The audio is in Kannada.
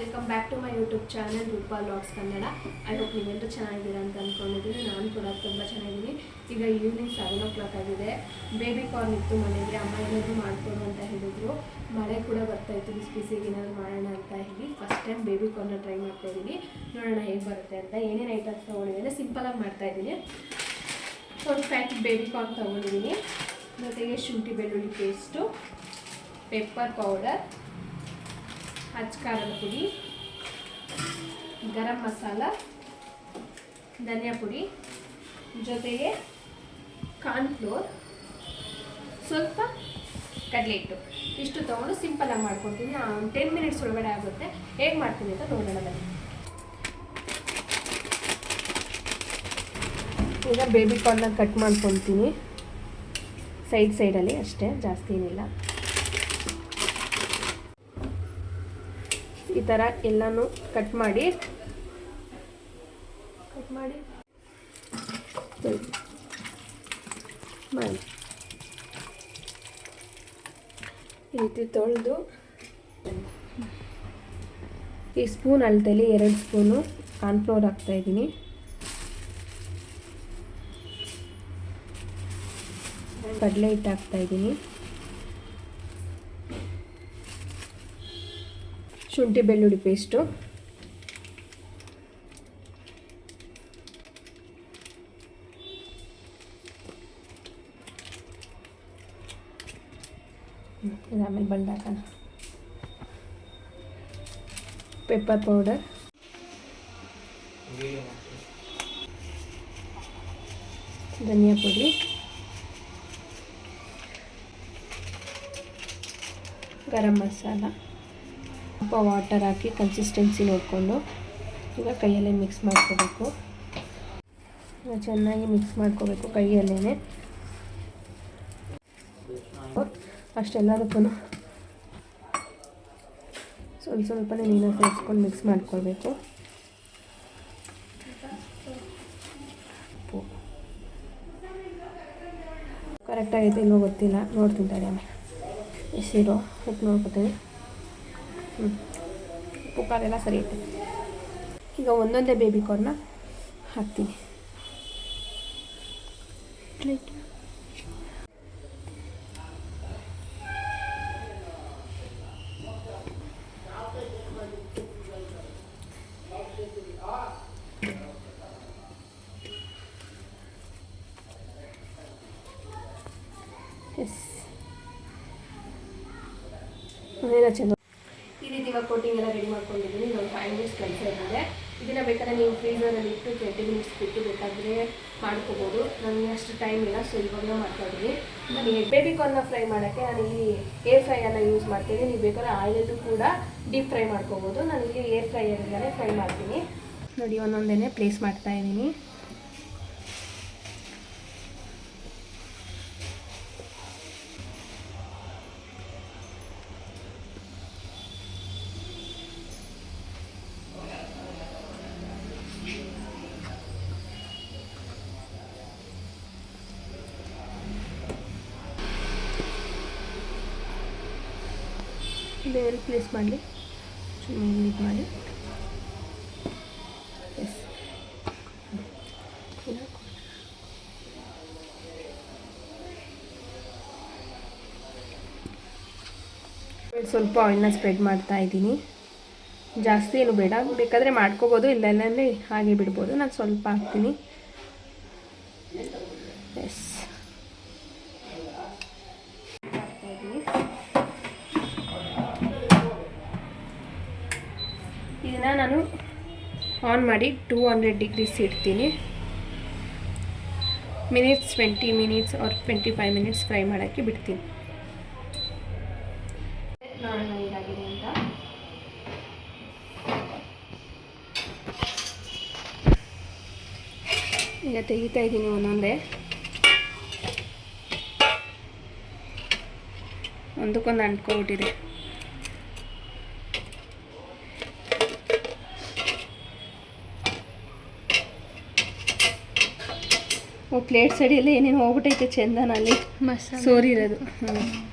Welcome back to my YouTube channel Roopa logs Kannada I hope ನೀವೆಲ್ಲರೂ ಚೆನ್ನಾಗಿದ್ದೀರಾ ಅಂತ ಅಂದ್ಕೊಂಡಿದ್ದೀನಿ ನಾನು ಕೂಡ ತುಂಬ ಚೆನ್ನಾಗಿದ್ದೀನಿ. ಈಗ ಈವ್ನಿಂಗ್ ಸೆವೆನ್ ಓ ಕ್ಲಾಕ್ ಆಗಿದೆ. ಬೇಬಿ ಕಾರ್ನ್ ಇತ್ತು ಮನೆಗೆ, ಅಮ್ಮ ಏನಾದರೂ ಮಾಡಿಕೊಡು ಅಂತ ಹೇಳಿದರು. ಮಳೆ ಕೂಡ ಬರ್ತಾ ಇತ್ತು, ಬಿಸಿ ಬಿಸಿಗೆ ಏನಾದರೂ ಮಾಡೋಣ ಅಂತ ಹೇಳಿ first time baby corn try ಮಾಡ್ತಾ ಇದ್ದೀನಿ. ನೋಡೋಣ ಹೇಗೆ ಬರುತ್ತೆ ಅಂತ. ಏನೇನು ಐಟಮ್ಸ್ ತೊಗೊಂಡಿದ್ದೀನಿ ಸಿಂಪಲಾಗಿ ಮಾಡ್ತಾ ಇದ್ದೀನಿ. ಒಂದು ಪ್ಯಾಕೆಟ್ ಬೇಬಿ ಕಾರ್ನ್ ತೊಗೊಂಡಿದ್ದೀನಿ. ಜೊತೆಗೆ ಶುಂಠಿ ಬೆಳ್ಳುಳ್ಳಿ ಪೇಸ್ಟು ಪೆಪ್ಪರ್ ಪೌಡರ್ ಹಚ್ಚ ಖಾರದ ಪುಡಿ, ಗರಂ ಮಸಾಲ, ಧನಿಯಾ ಪುಡಿ, ಜೊತೆಗೆ ಕಾರ್ನ್ಫ್ಲೋರ್ ಸ್ವಲ್ಪ ಕಡಲೆ ಹಿಟ್ಟು. ಇಷ್ಟು ತೊಗೊಂಡು ಸಿಂಪಲಾಗಿ ಮಾಡ್ಕೊತೀನಿ ಟೆನ್ ಮಿನಿಟ್ಸ್ ಒಳಗಡೆ ಆಗುತ್ತೆ. ಹೇಗೆ ಮಾಡ್ತೀನಿ ಅಂತ ನೋಡೋಣ ಬನ್ನಿ. ಈಗ ಬೇಬಿ ಕಾರ್ನ ಕಟ್ ಮಾಡ್ಕೊತೀನಿ ಸೈಡ್ ಸೈಡಲ್ಲಿ ಅಷ್ಟೇ, ಜಾಸ್ತಿ ಏನಿಲ್ಲ. ಈ ಥರ ಎಲ್ಲನೂ ಕಟ್ ಮಾಡಿ. ಕಟ್ ಮಾಡಿ. ಮಾಡಿ. ಈ ರೀತಿ ತೊಳೆದು ಈ ಸ್ಪೂನ್ ಅಳತೆಯಲ್ಲಿ ಎರಡು ಸ್ಪೂನು ಕಾರ್ನ್ಫ್ಲೋರ್ ಹಾಕ್ತಾಯಿದ್ದೀನಿ ಕಡಲೆ ಹಿಟ್ಟು ಹಾಕ್ತಾಯಿದ್ದೀನಿ ಶುಂಠಿ ಬೆಳ್ಳುಳ್ಳಿ ಪೇಸ್ಟು ಆಮೇಲೆ ಬಂದು ಹಾಕೋಣ. ಪೆಪ್ಪರ್ ಪೌಡರ್ ಧನಿಯಾ ಪುಡಿ. ಗರಂ ಮಸಾಲ. ಸ್ವಲ್ಪ ವಾಟರ್ ಹಾಕಿ ಕನ್ಸಿಸ್ಟೆನ್ಸಿ ನೋಡಿಕೊಂಡು ಈಗ ಕೈಯಲ್ಲೇ ಮಿಕ್ಸ್ ಮಾಡ್ಕೋಬೇಕು. ಚೆನ್ನಾಗಿ ಮಿಕ್ಸ್ ಮಾಡ್ಕೋಬೇಕು ಕೈಯಲ್ಲೇ ಅಷ್ಟೆಲ್ಲದಕ್ಕೂ ಸ್ವಲ್ಪ ಸ್ವಲ್ಪನೇ ನೀರಾಗಿ ಸೇರಿಸ್ಕೊಂಡು ಮಿಕ್ಸ್ ಮಾಡ್ಕೊಳ್ಬೇಕು. ಕರೆಕ್ಟಾಗೈತೆ ಇಲ್ವೋ ಗೊತ್ತಿಲ್ಲ. ನೋಡ್ತೀನಿ ತಡಿ ಅಮ್ಮ ಎಷ್ಟಿರೋ ಉಪ್ಪು ನೋಡ್ಕೊತೀನಿ. ಹ್ಞೂ ಉಪ್ಪು ಖಾರ ಎಲ್ಲ ಸರಿ ಐತೆ ಈಗ ಒಂದೊಂದೇ ಬೇಬಿ ಕಾರ್ನ ಹಾಕ್ತೀನಿ ಪ್ಲೇಟ್ ಎಸ್ ಏನೋ ಚೆಂದ ಈ ರೀತಿ ಇವಾಗ ಕೋಟಿಂಗ್ ಎಲ್ಲ ರೆಡಿ ಮಾಡ್ಕೊಂಡಿದ್ದೀನಿ. ಒಂದು ಫೈವ್ ಮಿನಿಟ್ಸ್ ಕೆಲಸ ಇದೆ. ಇದನ್ನು ಬೇಕಾದ್ರೆ ನೀವು ಫ್ರೀಸರಲ್ಲಿ ಇಟ್ಟು ಟ್ವೆಂಟಿ ಮಿನಿಟ್ಸ್ ಬಿಟ್ಟು ಬೇಕಾದರೆ ಮಾಡ್ಕೋಬೋದು. ನನಗೆ ಅಷ್ಟು ಟೈಮ್ ಇಲ್ಲ ಸೊ ಇವಾಗಲೇ ಮಾಡ್ತಾಯಿದ್ದೀನಿ ನನಗೆ ಬೇಬಿ ಕಾರ್ನ ಫ್ರೈ ಮಾಡೋಕ್ಕೆ ನಾನು ಇಲ್ಲಿ ಏರ್ ಫ್ರೈಯನ್ನು ಯೂಸ್ ಮಾಡ್ತೀನಿ. ನೀವು ಬೇಕಾದ್ರೆ ಆಯಿಲಲ್ಲೂ ಕೂಡ ಡೀಪ್ ಫ್ರೈ ಮಾಡ್ಕೋಬೋದು. ನಾನು ಇಲ್ಲಿ ಏರ್ ಫ್ರೈಯರಿಂದಲೇ ಫ್ರೈ ಮಾಡ್ತೀನಿ. ನೋಡಿ, ಒಂದೊಂದೇನೆ ಪ್ಲೇಸ್ ಮಾಡ್ತಾ ಬೇರೆ ಪ್ಲೇಸ್ ಮಾಡಲಿ. ಮಾಡಿ. ಎಸ್ ಸ್ವಲ್ಪ ಆಯಿಲ್ನ ಸ್ಪ್ರೆಡ್ ಮಾಡ್ತಾ ಇದ್ದೀನಿ. ಜಾಸ್ತಿ ಏನು ಬೇಡ. ಬೇಕಾದರೆ ಮಾಡ್ಕೋಬೋದು ಇಲ್ಲೆಲ್ಲೇ ಹಾಗೆ ಬಿಡ್ಬೋದು. ನಾನು ಸ್ವಲ್ಪ ಹಾಕ್ತೀನಿ. ಎಸ್ ನಾನು ಆನ್ ಮಾಡಿ ಟೂ ಹಂಡ್ರೆಡ್ ಡಿಗ್ರೀಸ್ ಇಡ್ತೀನಿ. Minutes twenty minutes or twenty five minutes fry ಮಾಡೋಕ್ಕೆ ಬಿಡ್ತೀನಿ. ಇದಾಗಿದೆ ಅಂತ. ಈಗ ತೆಗಿತಾ ಇದ್ದೀನಿ ಒಂದೊಂದೇ. ಒಂದಕ್ಕೊಂದು ಅಂಟ್ಕೊಬಿಟ್ಟಿದೆ. ಪ್ಲೇಟ್ ಸೈಡೆಲ್ಲ ಏನೇನು ಹೋಗ್ಬಿಟ್ಟೈತೆ ಚಂದನಲ್ಲಿ. ಸೋರಿರೋದು. ಹ್ಞೂ